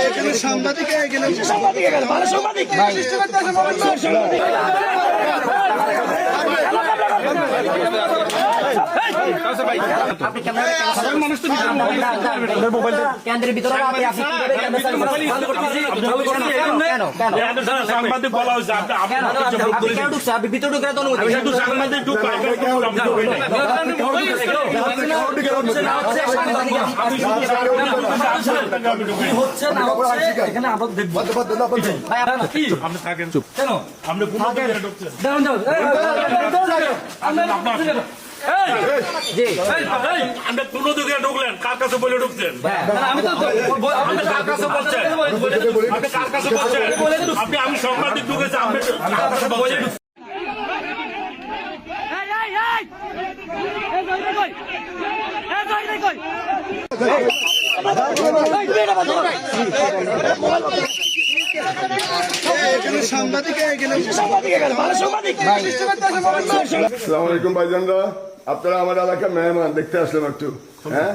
এখানে সাংবাদিক এখানে কেন্দ্রের ভিতরে সাংবাদিক বলা হয়েছে আপনি? আপনি ভিতরে ঢুকে অনুমতি কিন্তু সাংবাদিক আমি কোনো আমি ঢুকবে না। হচ্ছে না হচ্ছে সাংবাদিক আমি শুধু সাংবাদিক আমি ঢুকবে না। ভাই আপনার কি আপনি থাকেন চুপ কেন আপনি কোনো দিকে ঢুকলেন কার কাছে বলে ঢুকছেন আমি তো কার কাছে বলছেন আপনি কার কাছে বলছেন আপনি আমি সাংবাদিক ঢুকেছি আপনি কার কাছে বলছেন এই এই এই এই কই রে কই এই কই রে কই এখানে সাংবাদিক এখানে সালাম ভাইজানরা। আপনারা আমার এলাকার মেহমান দেখতে আসলাম একটু। হ্যাঁ?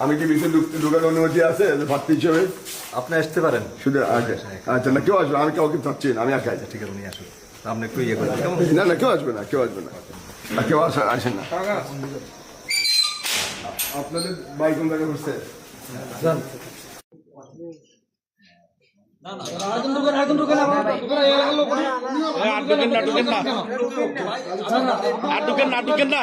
আমি কি ঢুকতে ঢুকার অনুমতি আছে ভাবতে হিসেবে? আপনি আসতে পারেন। শুধু আচ্ছা না কেউ আসবে আমি কাউকে চাচ্ছি না আমি একাই। ঠিক আছে উনি আসুন আপনি একটু ইয়ে করেন কেমন না না কেউ আসবে না কেউ আসবে না না, কেউ আসে আসেন না আপনাদের বাড়ি কোন জায়গায় বসছে আর ঢুকেন না ঢুকেন না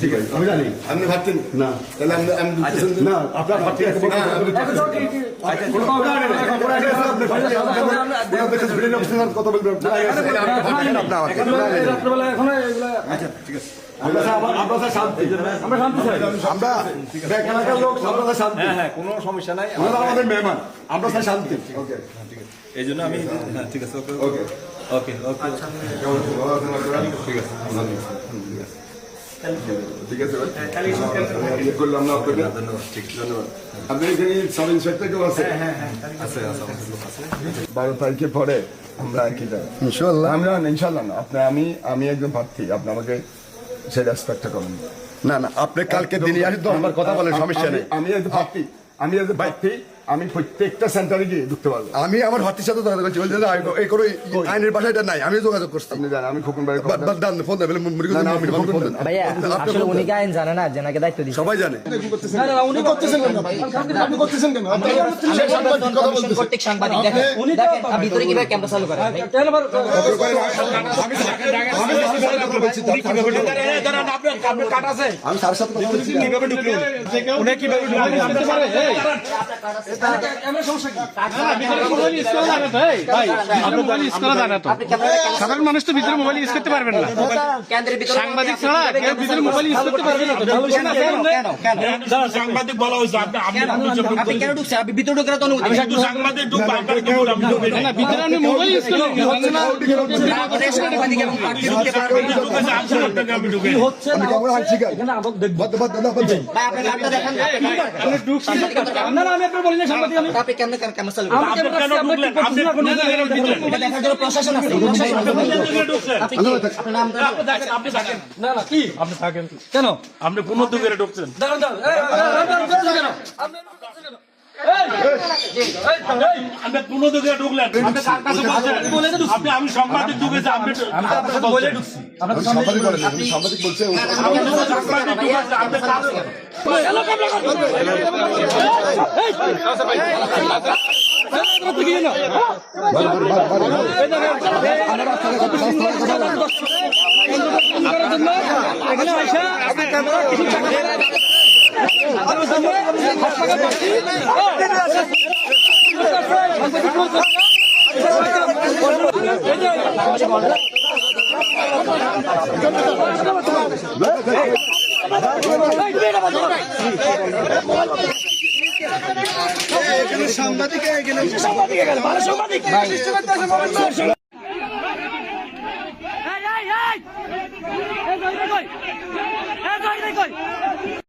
ঠিক আছে আমি জানি আপনি ভাবছেন না তাহলে আমি আমি না আপনার ভাবতে কথা বলবেন আমরা শান্তি আমরা ব্যাক এলাকার লোক আমরা শান্তি হ্যাঁ কোনো সমস্যা নাই আমরা আমাদের মেহমান আমরা চাই শান্তি ওকে এই জন্য আমি হ্যাঁ ঠিক আছে ওকে ওকে ওকে ওকে ঠিক আছে ঠিক আছে করলাম না আপনাকে এখানে সাব ইন্সপেক্টর কেউ আছে বারো তারিখে পরে আমরা একই ইনশাল্লাহ আমরা ইনশাল্লাহ না। আপনি আমি আমি একজন প্রার্থী আপনি আমাকে সেই রেসপেক্টটা করুন। না না আপনি কালকে দিনে আসেন তো আমার কথা বলেন সমস্যা নেই। আমি- আমি একজন প্রার্থী আমি একজন প্রার্থী। আমি প্রত্যেকটা সেন্টারে গিয়ে ঢুকতে পারব। আমি আমার ভাতির সাথে যোগাযোগ করছি। বলছে এই কোনো আইনের ভাষা এটা নাই আমি যোগাযোগ করছি। আপনি জানেন আমি খোকন বা- দান। ফোন দেবেন ভাইয়া আসলে উনি কি আইন জানে না জেনাকে দায়িত্ব দিচ্ছে সবাই জানে। উনি করতেছেন কেন? আপনি করতেছেন কেন? কর্তৃক সাংবাদিক দেখেন। দেখেন আর ভিতরে কীভাবে ক্যাম্পাস চালু করে? আমি সাড়ে সাত কথা বলছি আপনি ক্যামেরা সাধারণ মানুষ তো ভিতরে মোবাইল ইউজ করতে পারবেন না। সাংবাদিক ছাড়া কেউ ভিতরে মোবাইল ইউজ করতে পারবে না তো। কেন? কেন? কেন? সাংবাদিক বলা হয়েছে আপনি আপনি কিছু লোক আপনি কেন ঢুকছেন? আপনি ভিতরে ঢুকে তো অনুমতি আমি সাংবাদিক ঢুকবে আপনার না ভিতরে আপনি মোবাইল ইউজ হচ্ছে? না দেখান না আপনার বলি না সাংবাদিক আমি আপনি কেমনে কেন আপনি কোন এটা দেখার জন্য প্রশাসন আছে ঢুকছেন আপনি কি আপনার নাম আপনি থাকেন না না কি আপনি থাকেন কেন আপনি কোন দিকে ঢুকছেন দাঁড়ান দাঁড়ান ঢুকছেন কেন আপনি ঢুকছেন কেন আপনি কোন দিকে ঢুকলেন আপনি আমি সাংবাদিক ঢুকেছি আপনি কার কাছে বলছেন সাংবাদিক বলছে আমি শুধু সাংবাদিক ঢুকেছি আপনি কার এখানে আইসা আপনি ক্যামেরা কিছু এখানে সাংবাদিক এখানে এই এই এই এই